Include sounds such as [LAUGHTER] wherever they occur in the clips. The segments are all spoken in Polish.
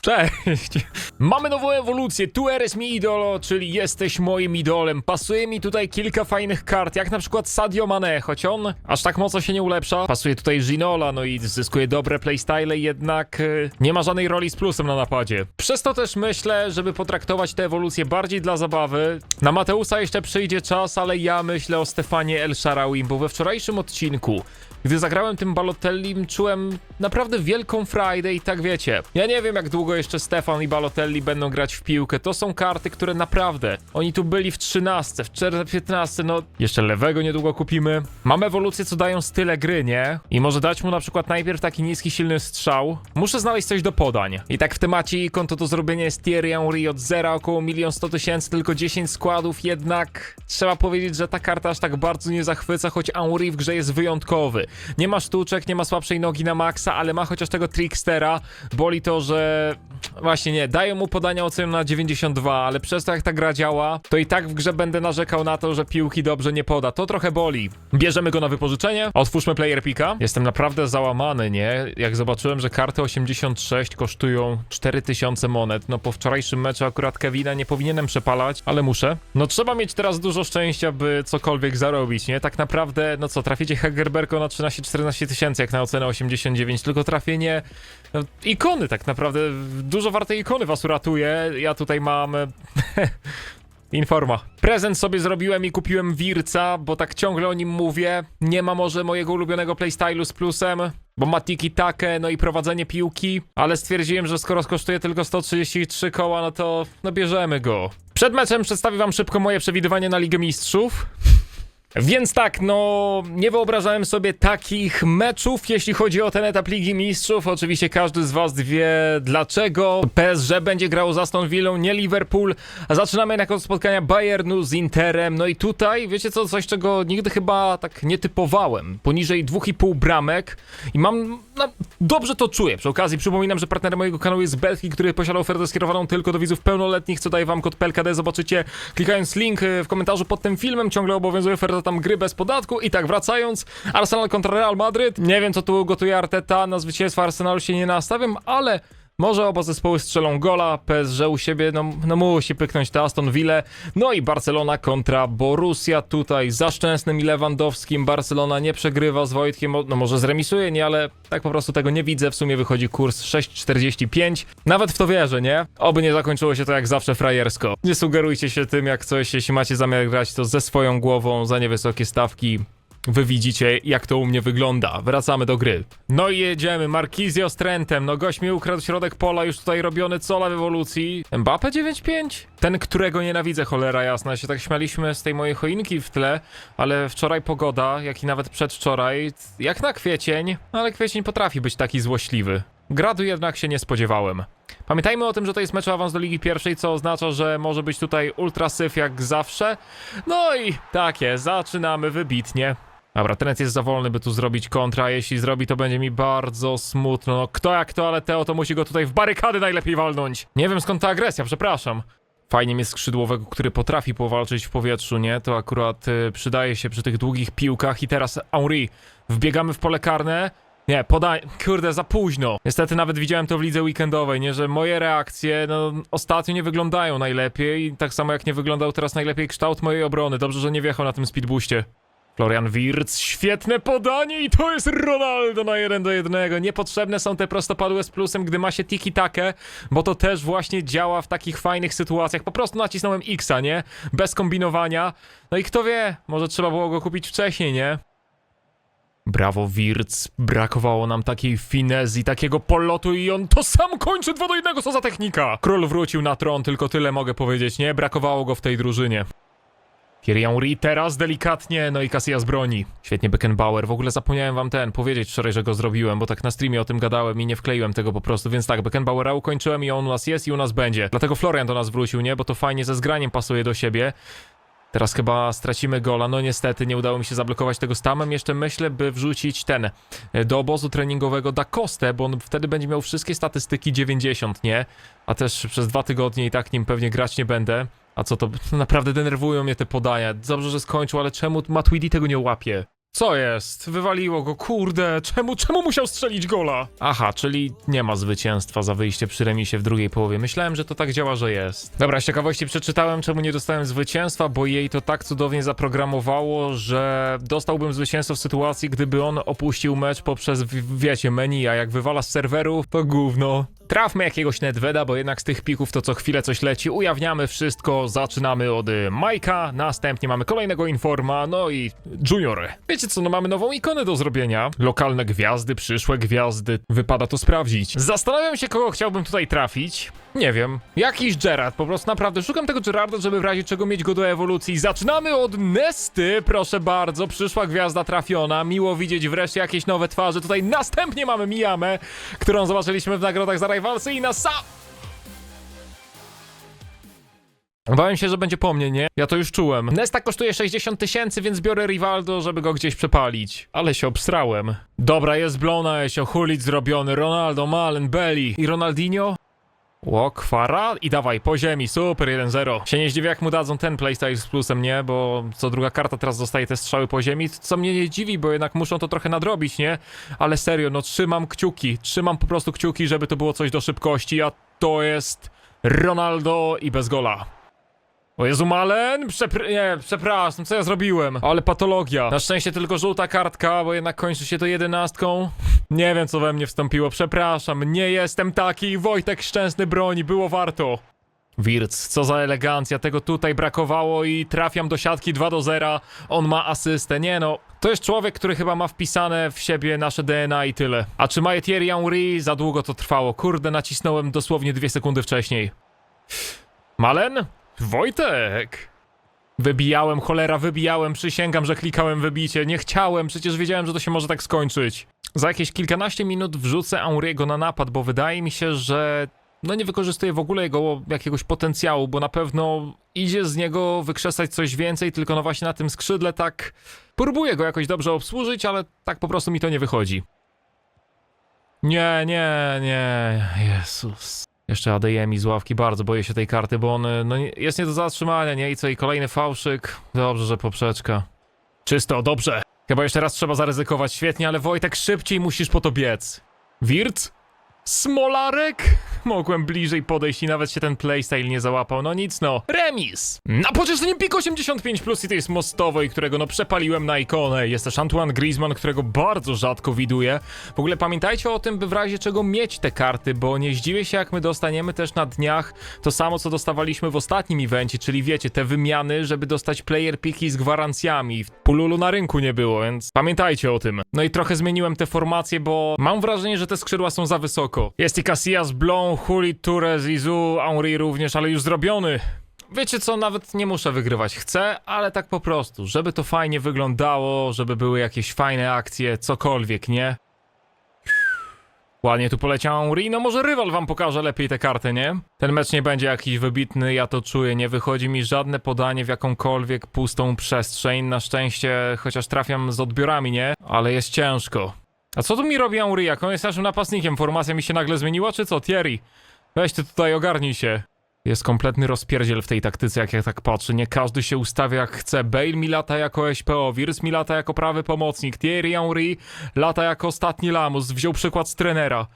Cześć! Mamy nową ewolucję, tu eres mi idolo, czyli jesteś moim idolem. Pasuje mi tutaj kilka fajnych kart, jak na przykład Sadio Mane, choć on aż tak mocno się nie ulepsza. Pasuje tutaj Ginola, no i zyskuje dobre playstyle, jednak y, nie ma żadnej roli z plusem na napadzie. Przez to też myślę, żeby potraktować tę ewolucję bardziej dla zabawy. Na Mateusa jeszcze przyjdzie czas, ale ja myślę o Stefanie El Shaarawy, bo we wczorajszym odcinku gdy zagrałem tym Balotellim, czułem naprawdę wielką frajdę i tak wiecie. Ja nie wiem, jak długo jeszcze Stefan i Balotelli będą grać w piłkę. To są karty, które naprawdę. Oni tu byli w 13, w 15, no jeszcze lewego niedługo kupimy. Mamy ewolucję, co dają style gry, nie? I może dać mu na przykład najpierw taki niski, silny strzał. Muszę znaleźć coś do podań. I tak w temacie ikon to do zrobienia jest Thierry Henry od zera około 1 100 tysięcy, tylko 10 składów, jednak trzeba powiedzieć, że ta karta aż tak bardzo nie zachwyca, choć Henry w grze jest wyjątkowy. Nie ma sztuczek, nie ma słabszej nogi na maksa, ale ma chociaż tego trickstera. Boli to, że właśnie nie, dają mu podania oceny na 92, ale przez to jak ta gra działa, to i tak w grze będę narzekał na to, że piłki dobrze nie poda. To trochę boli. Bierzemy go na wypożyczenie, otwórzmy player pika. Jestem naprawdę załamany, nie? Jak zobaczyłem, że karty 86 kosztują 4000 monet, no po wczorajszym meczu akurat Kevina nie powinienem przepalać, ale muszę. No trzeba mieć teraz dużo szczęścia, by cokolwiek zarobić, nie? Tak naprawdę, no co, traficie Hegerbergo na 13-14 tysięcy, jak na ocenę 89, tylko trafienie no, ikony tak naprawdę, dużo warte ikony was uratuje. Ja tutaj mam... [LAUGHS] Informa. Prezent sobie zrobiłem i kupiłem Wirca, bo tak ciągle o nim mówię. Nie ma może mojego ulubionego playstylu z plusem, bo ma tiki takie, no i prowadzenie piłki, ale stwierdziłem, że skoro kosztuje tylko 133 koła, no to no bierzemy go. Przed meczem przedstawię wam szybko moje przewidywanie na Ligę Mistrzów. Więc tak, no nie wyobrażałem sobie takich meczów, jeśli chodzi o ten etap Ligi Mistrzów. Oczywiście każdy z was wie dlaczego. PSG będzie grał z Aston Villą, nie Liverpool. A zaczynamy jednak od spotkania Bayernu z Interem. No i tutaj, wiecie co, coś czego nigdy chyba tak nie typowałem. Poniżej 2,5 bramek i mam, no, dobrze to czuję. Przy okazji przypominam, że partnerem mojego kanału jest Belki, który posiada ofertę skierowaną tylko do widzów pełnoletnich, co daje wam kod PLKD. Zobaczycie klikając link y, w komentarzu pod tym filmem. Ciągle obowiązuje oferta tam gry bez podatku. I tak wracając, Arsenal kontra Real Madryt. Nie wiem co tu gotuje Arteta, na zwycięstwo Arsenalu się nie nastawiam, ale może oba zespoły strzelą gola, PSG u siebie, no, no musi pyknąć te Aston Ville. No i Barcelona kontra Borussia tutaj za Szczęsnym i Lewandowskim. Barcelona nie przegrywa z Wojtkiem, no może zremisuje, nie, ale tak po prostu tego nie widzę. W sumie wychodzi kurs 6,45. Nawet w to wierzę, nie? Oby nie zakończyło się to jak zawsze frajersko. Nie sugerujcie się tym jak coś, jeśli macie zamiar grać to ze swoją głową za niewysokie stawki. Wy widzicie, jak to u mnie wygląda. Wracamy do gry. No i jedziemy. Markizio z Trentem. No gość mi ukradł środek pola, już tutaj robiony cola w ewolucji. Mbappe 9-5? Ten, którego nienawidzę, cholera jasna. Się tak śmialiśmy z tej mojej choinki w tle, ale wczoraj pogoda, jak i nawet przedwczoraj, jak na kwiecień, ale kwiecień potrafi być taki złośliwy. Gradu jednak się nie spodziewałem. Pamiętajmy o tym, że to jest mecz awans do Ligi Pierwszej, co oznacza, że może być tutaj ultra syf jak zawsze. No i takie, zaczynamy wybitnie. Dobra, Trent jest za wolny, by tu zrobić kontra, jeśli zrobi, to będzie mi bardzo smutno. No, kto jak to, ale Teo to musi go tutaj w barykady najlepiej walnąć. Nie wiem skąd ta agresja, przepraszam. Fajnie mieć skrzydłowego, który potrafi powalczyć w powietrzu, nie? To akurat y, przydaje się przy tych długich piłkach. I teraz Henri, wbiegamy w pole karne. Nie, podaj... Kurde, za późno. Niestety nawet widziałem to w lidze weekendowej, nie? Że moje reakcje, no, ostatnio nie wyglądają najlepiej. Tak samo jak nie wyglądał teraz najlepiej kształt mojej obrony. Dobrze, że nie wjechał na tym speedboostie. Florian Wirtz, świetne podanie i to jest Ronaldo na 1 do 1. Niepotrzebne są te prostopadłe z plusem, gdy ma się tiki-takę, bo to też właśnie działa w takich fajnych sytuacjach. Po prostu nacisnąłem X-a, nie? Bez kombinowania. No i kto wie, może trzeba było go kupić wcześniej, nie? Brawo Wirtz, brakowało nam takiej finezji, takiego polotu i on to sam kończy 2 do 1, co za technika! Król wrócił na tron, tylko tyle mogę powiedzieć, nie? Brakowało go w tej drużynie. Thierry teraz delikatnie, no i Casillas broni. Świetnie Beckenbauer. W ogóle zapomniałem wam ten powiedzieć wczoraj, że go zrobiłem, bo tak na streamie o tym gadałem i nie wkleiłem tego po prostu, więc tak, Beckenbauera ukończyłem i on u nas jest i u nas będzie. Dlatego Florian do nas wrócił, nie? Bo to fajnie ze zgraniem pasuje do siebie. Teraz chyba stracimy gola. No niestety nie udało mi się zablokować tego stamem. Jeszcze myślę, by wrzucić ten e, do obozu treningowego Da Costę, bo on wtedy będzie miał wszystkie statystyki 90, nie? A też przez dwa tygodnie i tak nim pewnie grać nie będę. A co to? Naprawdę denerwują mnie te podania. Dobrze, że skończył, ale czemu Matuidi tego nie łapie? Co jest? Wywaliło go, kurde, czemu, czemu musiał strzelić gola? Aha, czyli nie ma zwycięstwa za wyjście przy remisie w drugiej połowie. Myślałem, że to tak działa, że jest. Dobra, z ciekawości przeczytałem, czemu nie dostałem zwycięstwa, bo jej to tak cudownie zaprogramowało, że dostałbym zwycięstwo w sytuacji, gdyby on opuścił mecz poprzez, wiecie, menu, a jak wywala z serwerów, to gówno. Trafmy jakiegoś Nedveda, bo jednak z tych pików to co chwilę coś leci. Ujawniamy wszystko, zaczynamy od Majka, następnie mamy kolejnego Informa, no i Junior. Wiecie co, no mamy nową ikonę do zrobienia. Lokalne gwiazdy, przyszłe gwiazdy. Wypada to sprawdzić. Zastanawiam się, kogo chciałbym tutaj trafić. Nie wiem. Jakiś Gerard, po prostu naprawdę szukam tego Gerarda, żeby w razie czego mieć go do ewolucji. Zaczynamy od Nesty, proszę bardzo. Przyszła gwiazda trafiona. Miło widzieć wreszcie jakieś nowe twarze. Tutaj następnie mamy Miyamę, którą zobaczyliśmy w nagrodach za Rivalsy i na sa... Bałem się, że będzie po mnie, nie? Ja to już czułem. Nesta kosztuje 60 tysięcy, więc biorę Rivaldo, żeby go gdzieś przepalić. Ale się obstrałem. Dobra, jest Blona, Esio, Hulit zrobiony, Ronaldo, Malen, Belly i Ronaldinho? Ło, kwara? I dawaj, po ziemi, super, 1-0. Się nie zdziwię, jak mu dadzą ten playstyle z plusem, nie? Bo co druga karta teraz dostaje te strzały po ziemi, co mnie nie dziwi, bo jednak muszą to trochę nadrobić, nie? Ale serio, no trzymam kciuki, trzymam po prostu kciuki, żeby to było coś do szybkości, a to jest Ronaldo i bez gola. O Jezu, Malen? Przepr nie, przepraszam, co ja zrobiłem? Ale patologia. Na szczęście tylko żółta kartka, bo jednak kończy się to jedenastką. Nie wiem, co we mnie wstąpiło, przepraszam. Nie jestem taki. Wojtek Szczęsny broni, było warto. Wirc, co za elegancja, tego tutaj brakowało i trafiam do siatki 2 do 0. On ma asystę. Nie no, to jest człowiek, który chyba ma wpisane w siebie nasze DNA i tyle. A czy ma Thierry Henry? Za długo to trwało. Kurde, nacisnąłem dosłownie dwie sekundy wcześniej. Malen? Wojtek! Wybijałem, cholera, wybijałem, przysięgam, że klikałem wybicie. Nie chciałem, przecież wiedziałem, że to się może tak skończyć. Za jakieś kilkanaście minut wrzucę Auriego na napad, bo wydaje mi się, że no nie wykorzystuję w ogóle jego jakiegoś potencjału, bo na pewno idzie z niego wykrzesać coś więcej, tylko no właśnie na tym skrzydle tak próbuję go jakoś dobrze obsłużyć, ale tak po prostu mi to nie wychodzi. Nie, nie, nie, Jezus. Jeszcze ADM i z ławki, bardzo boję się tej karty, bo on no, nie- jest nie do zatrzymania, nie? I co, i kolejny fałszyk? Dobrze, że poprzeczka. Czysto, dobrze. Chyba jeszcze raz trzeba zaryzykować, świetnie, ale Wojtek, szybciej musisz po to biec. Wirt? Smolarek? Mogłem bliżej podejść i nawet się ten playstyle nie załapał. No nic no. Remis! Na pocieszenie pik 85 plus i to jest mostowej, którego no przepaliłem na ikonę. Jest też Antoine Griezmann, którego bardzo rzadko widuję. W ogóle pamiętajcie o tym, by w razie czego mieć te karty, bo nie zdziwię się jak my dostaniemy też na dniach to samo, co dostawaliśmy w ostatnim evencie, czyli wiecie, te wymiany, żeby dostać player piki z gwarancjami. Pululu na rynku nie było, więc pamiętajcie o tym. No i trochę zmieniłem te formacje, bo mam wrażenie, że te skrzydła są za wysoko. Jest i Casillas, Blon, Huli, Touré, Zizou, Henry również, ale już zrobiony. Wiecie co, nawet nie muszę wygrywać. Chcę, ale tak po prostu, żeby to fajnie wyglądało, żeby były jakieś fajne akcje, cokolwiek, nie? Ładnie tu poleciał Henry, no może rywal wam pokaże lepiej tę kartę, nie? Ten mecz nie będzie jakiś wybitny, ja to czuję, nie wychodzi mi żadne podanie w jakąkolwiek pustą przestrzeń, na szczęście, chociaż trafiam z odbiorami, nie? Ale jest ciężko. A co tu mi robi Henry, jak on jest naszym napastnikiem? Formacja mi się nagle zmieniła, czy co? Thierry, weź ty tutaj ogarnij się. Jest kompletny rozpierdziel w tej taktyce, jak ja tak patrzę. Nie każdy się ustawia jak chce. Bale mi lata jako SPO, Wirus mi lata jako prawy pomocnik, Thierry Henry lata jako ostatni lamus. Wziął przykład z trenera.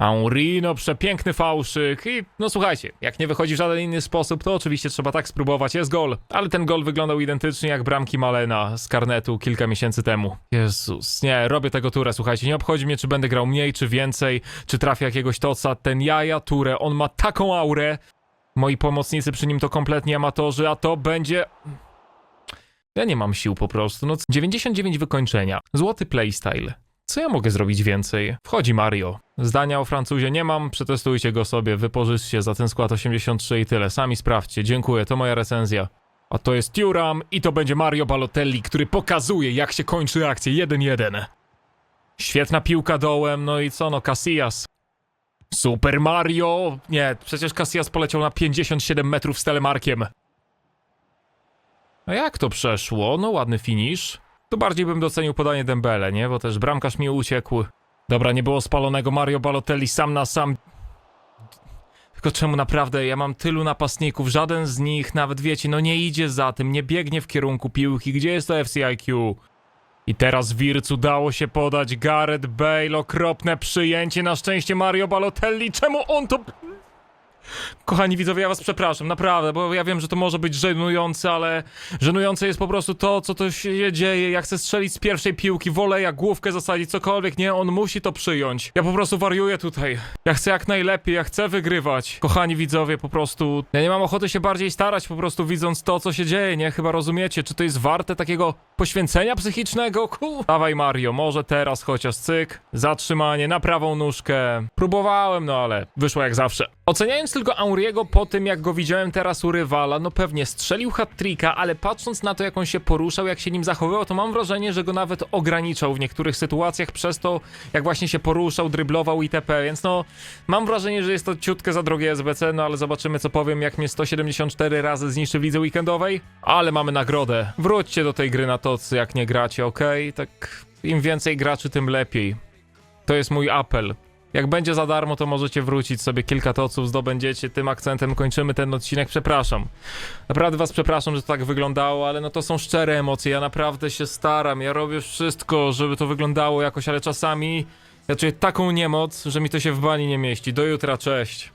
Henry, no przepiękny fałszyk i no słuchajcie, jak nie wychodzi w żaden inny sposób, to oczywiście trzeba tak spróbować, jest gol. Ale ten gol wyglądał identycznie jak bramki Malena z karnetu kilka miesięcy temu. Jezus, nie, robię tego turę, słuchajcie, nie obchodzi mnie czy będę grał mniej czy więcej, czy trafię jakiegoś toca, ten jaja turę, on ma taką aurę. Moi pomocnicy przy nim to kompletnie amatorzy, a to będzie... Ja nie mam sił po prostu, no 99 wykończenia, złoty playstyle. Co ja mogę zrobić więcej? Wchodzi Mario. Zdania o Francuzie nie mam, przetestujcie go sobie, wypożyczcie za ten skład 83 i tyle. Sami sprawdźcie, dziękuję, to moja recenzja. A to jest Turam i to będzie Mario Balotelli, który pokazuje jak się kończy akcja 1-1. Świetna piłka dołem, no i co no, Casillas. Super Mario! Nie, przecież Casillas poleciał na 57 metrów z telemarkiem. A jak to przeszło? No ładny finish. Tu bardziej bym docenił podanie Dembele, nie? Bo też bramkarz mi uciekł. Dobra, nie było spalonego Mario Balotelli sam na sam. Tylko czemu naprawdę ja mam tylu napastników, żaden z nich nawet wiecie, no nie idzie za tym, nie biegnie w kierunku piłki. Gdzie jest to FCIQ? I teraz Wirc udało się podać Gareth Bale, okropne przyjęcie, na szczęście Mario Balotelli, czemu on to... Kochani widzowie, ja was przepraszam, naprawdę, bo ja wiem, że to może być żenujące, ale żenujące jest po prostu to, co to się dzieje. Ja chcę strzelić z pierwszej piłki, wolę jak główkę zasadzić, cokolwiek, nie, on musi to przyjąć. Ja po prostu wariuję tutaj. Ja chcę jak najlepiej, ja chcę wygrywać. Kochani widzowie, po prostu, ja nie mam ochoty się bardziej starać, po prostu widząc to, co się dzieje, nie? Chyba rozumiecie, czy to jest warte takiego poświęcenia psychicznego? Ku... Dawaj Mario, może teraz chociaż cyk, zatrzymanie na prawą nóżkę. Próbowałem, no ale wyszło jak zawsze. Oceniając tylko Auriego po tym, jak go widziałem teraz u rywala, no pewnie strzelił hat-tricka, ale patrząc na to, jak on się poruszał, jak się nim zachowywał, to mam wrażenie, że go nawet ograniczał w niektórych sytuacjach przez to, jak właśnie się poruszał, dryblował itp., więc no, mam wrażenie, że jest to ciutkę za drogie SBC, no ale zobaczymy, co powiem, jak mnie 174 razy zniszczy w lidze weekendowej, ale mamy nagrodę. Wróćcie do tej gry na tocy, jak nie gracie, okej? Tak, im więcej graczy, tym lepiej. To jest mój apel. Jak będzie za darmo, to możecie wrócić sobie kilka toców, zdobędziecie. Tym akcentem kończymy ten odcinek. Przepraszam. Naprawdę was przepraszam, że to tak wyglądało, ale no to są szczere emocje. Ja naprawdę się staram. Ja robię wszystko, żeby to wyglądało jakoś, ale czasami ja czuję taką niemoc, że mi to się w bani nie mieści. Do jutra, cześć.